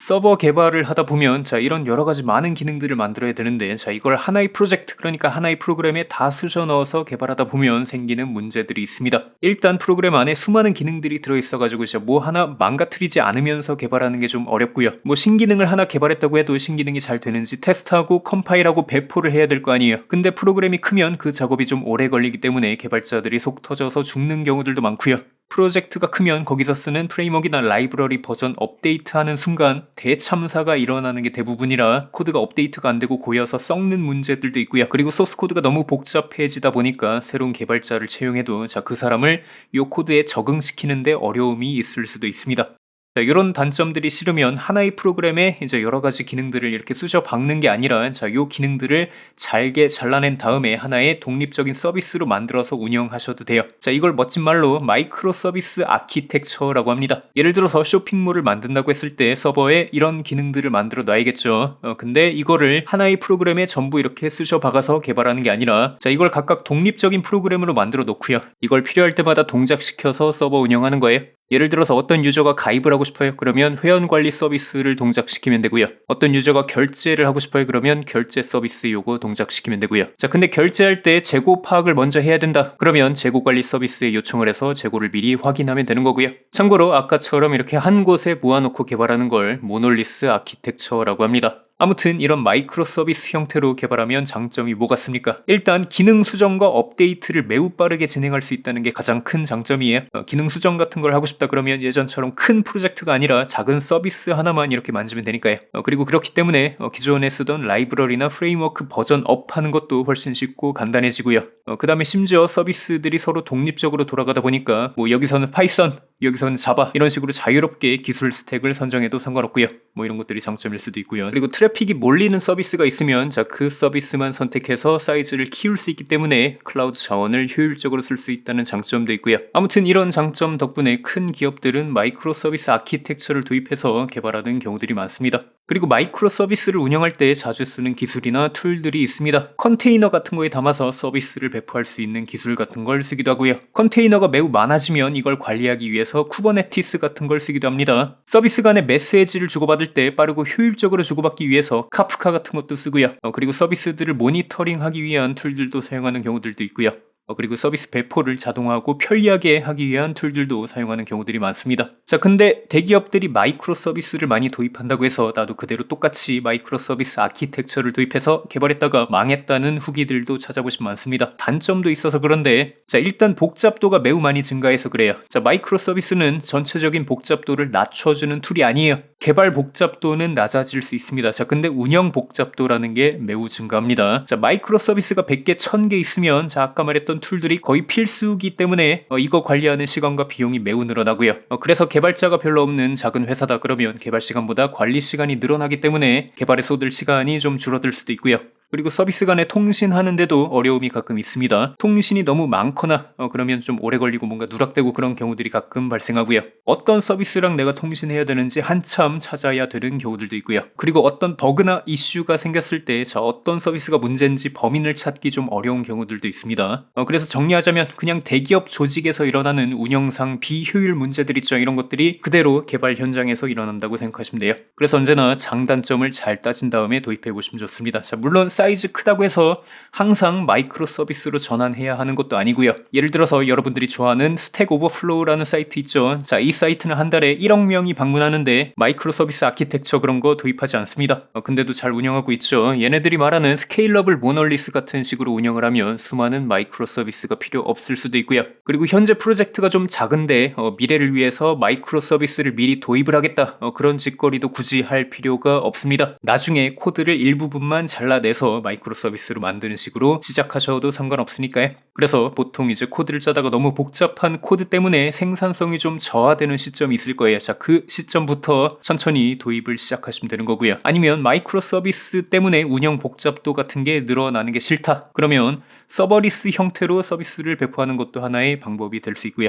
서버 개발을 하다 보면 자 이런 여러 가지 많은 기능들을 만들어야 되는데 자 이걸 하나의 프로젝트 그러니까 하나의 프로그램에 다 쑤셔 넣어서 개발하다 보면 생기는 문제들이 있습니다. 일단 프로그램 안에 수많은 기능들이 들어 있어 가지고 이제 뭐 하나 망가뜨리지 않으면서 개발하는 게 좀 어렵고요. 뭐 신기능을 하나 개발했다고 해도 신기능이 잘 되는지 테스트하고 컴파일하고 배포를 해야 될 거 아니에요. 근데 프로그램이 크면 그 작업이 좀 오래 걸리기 때문에 개발자들이 속 터져서 죽는 경우들도 많고요. 프로젝트가 크면 거기서 쓰는 프레임워크나 라이브러리 버전 업데이트하는 순간 대참사가 일어나는 게 대부분이라 코드가 업데이트가 안 되고 고여서 썩는 문제들도 있고요. 그리고 소스 코드가 너무 복잡해지다 보니까 새로운 개발자를 채용해도 자 그 사람을 이 코드에 적응시키는데 어려움이 있을 수도 있습니다. 자, 이런 단점들이 싫으면 하나의 프로그램에 이제 여러 가지 기능들을 이렇게 쑤셔 박는 게 아니라 자, 요 기능들을 잘게 잘라낸 다음에 하나의 독립적인 서비스로 만들어서 운영하셔도 돼요. 자, 이걸 멋진 말로 마이크로 서비스 아키텍처라고 합니다. 예를 들어서 쇼핑몰을 만든다고 했을 때 서버에 이런 기능들을 만들어 놔야겠죠. 어, 근데 이거를 하나의 프로그램에 전부 이렇게 쑤셔 박아서 개발하는 게 아니라 자, 이걸 각각 독립적인 프로그램으로 만들어 놓고요. 이걸 필요할 때마다 동작시켜서 서버 운영하는 거예요. 예를 들어서 어떤 유저가 가입을 하고 싶어요. 그러면 회원 관리 서비스를 동작시키면 되고요. 어떤 유저가 결제를 하고 싶어요. 그러면 결제 서비스 요거 동작시키면 되고요. 자, 근데 결제할 때 재고 파악을 먼저 해야 된다. 그러면 재고 관리 서비스에 요청을 해서 재고를 미리 확인하면 되는 거고요. 참고로 아까처럼 이렇게 한 곳에 모아놓고 개발하는 걸 모놀리스 아키텍처라고 합니다. 아무튼 이런 마이크로 서비스 형태로 개발하면 장점이 뭐가 습니까? 일단 기능 수정과 업데이트를 매우 빠르게 진행할 수 있다는 게 가장 큰 장점이에요. 어, 기능 수정 같은 걸 하고 싶다 그러면 예전처럼 큰 프로젝트가 아니라 작은 서비스 하나만 이렇게 만지면 되니까요. 어, 그리고 그렇기 때문에 어, 기존에 쓰던 라이브러리나 프레임워크 버전 업하는 것도 훨씬 쉽고 간단해지고요. 그 다음에 심지어 서비스들이 서로 독립적으로 돌아가다 보니까 뭐 여기서는 파이썬, 여기서는 자바 이런 식으로 자유롭게 기술 스택을 선정해도 상관없고요. 뭐 이런 것들이 장점일 수도 있고요. 그리고 트 래픽이 몰리는 서비스가 있으면 자 그 서비스만 선택해서 사이즈를 키울 수 있기 때문에 클라우드 자원을 효율적으로 쓸 수 있다는 장점도 있고요. 아무튼 이런 장점 덕분에 큰 기업들은 마이크로 서비스 아키텍처를 도입해서 개발하는 경우들이 많습니다. 그리고 마이크로 서비스를 운영할 때 자주 쓰는 기술이나 툴들이 있습니다. 컨테이너 같은 거에 담아서 서비스를 배포할 수 있는 기술 같은 걸 쓰기도 하고요. 컨테이너가 매우 많아지면 이걸 관리하기 위해서 쿠버네티스 같은 걸 쓰기도 합니다. 서비스 간의 메시지를 주고받을 때 빠르고 효율적으로 주고받기 위해서 카프카 같은 것도 쓰고요. 어, 그리고 서비스들을 모니터링하기 위한 툴들도 사용하는 경우들도 있고요. 어, 그리고 서비스 배포를 자동화하고 편리하게 하기 위한 툴들도 사용하는 경우들이 많습니다. 자, 근데 대기업들이 마이크로 서비스를 많이 도입한다고 해서 나도 그대로 똑같이 마이크로 서비스 아키텍처를 도입해서 개발했다가 망했다는 후기들도 찾아보시면 많습니다. 단점도 있어서 그런데 자, 일단 복잡도가 매우 많이 증가해서 그래요. 자, 마이크로 서비스는 전체적인 복잡도를 낮춰주는 툴이 아니에요. 개발 복잡도는 낮아질 수 있습니다. 자, 근데 운영 복잡도라는 게 매우 증가합니다. 자, 마이크로 서비스가 100개, 1000개 있으면 자, 아까 말했던 툴들이 거의 필수기 때문에 어, 이거 관리하는 시간과 비용이 매우 늘어나고요. 어, 그래서 개발자가 별로 없는 작은 회사다 그러면 개발 시간보다 관리 시간이 늘어나기 때문에 개발에 쏟을 시간이 좀 줄어들 수도 있고요. 그리고 서비스 간에 통신하는데도 어려움이 가끔 있습니다. 통신이 너무 많거나 어, 그러면 좀 오래 걸리고 뭔가 누락되고 그런 경우들이 가끔 발생하고요. 어떤 서비스랑 내가 통신해야 되는지 한참 찾아야 되는 경우들도 있고요. 그리고 어떤 버그나 이슈가 생겼을 때 자, 어떤 서비스가 문제인지 범인을 찾기 좀 어려운 경우들도 있습니다. 어, 그래서 정리하자면 그냥 대기업 조직에서 일어나는 운영상 비효율 문제들 있죠. 이런 것들이 그대로 개발 현장에서 일어난다고 생각하시면 돼요. 그래서 언제나 장단점을 잘 따진 다음에 도입해 보시면 좋습니다. 자, 물론 사이즈 크다고 해서 항상 마이크로 서비스로 전환해야 하는 것도 아니고요. 예를 들어서 여러분들이 좋아하는 스택 오버플로우라는 사이트 있죠. 자, 이 사이트는 한 달에 1억 명이 방문하는데 마이크로 서비스 아키텍처 그런 거 도입하지 않습니다. 어, 근데도 잘 운영하고 있죠. 얘네들이 말하는 스케일러블 모널리스 같은 식으로 운영을 하면 수많은 마이크로 서비스가 필요 없을 수도 있고요. 그리고 현재 프로젝트가 좀 작은데 어, 미래를 위해서 마이크로 서비스를 미리 도입을 하겠다. 어, 그런 짓거리도 굳이 할 필요가 없습니다. 나중에 코드를 일부분만 잘라내서 마이크로 서비스로 만드는 식으로 시작하셔도 상관없으니까요. 그래서 보통 이제 코드를 짜다가 너무 복잡한 코드 때문에 생산성이 좀 저하되는 시점이 있을 거예요. 자, 그 시점부터 천천히 도입을 시작하시면 되는 거고요. 아니면 마이크로 서비스 때문에 운영 복잡도 같은 게 늘어나는 게 싫다. 그러면 서버리스 형태로 서비스를 배포하는 것도 하나의 방법이 될 수 있고요.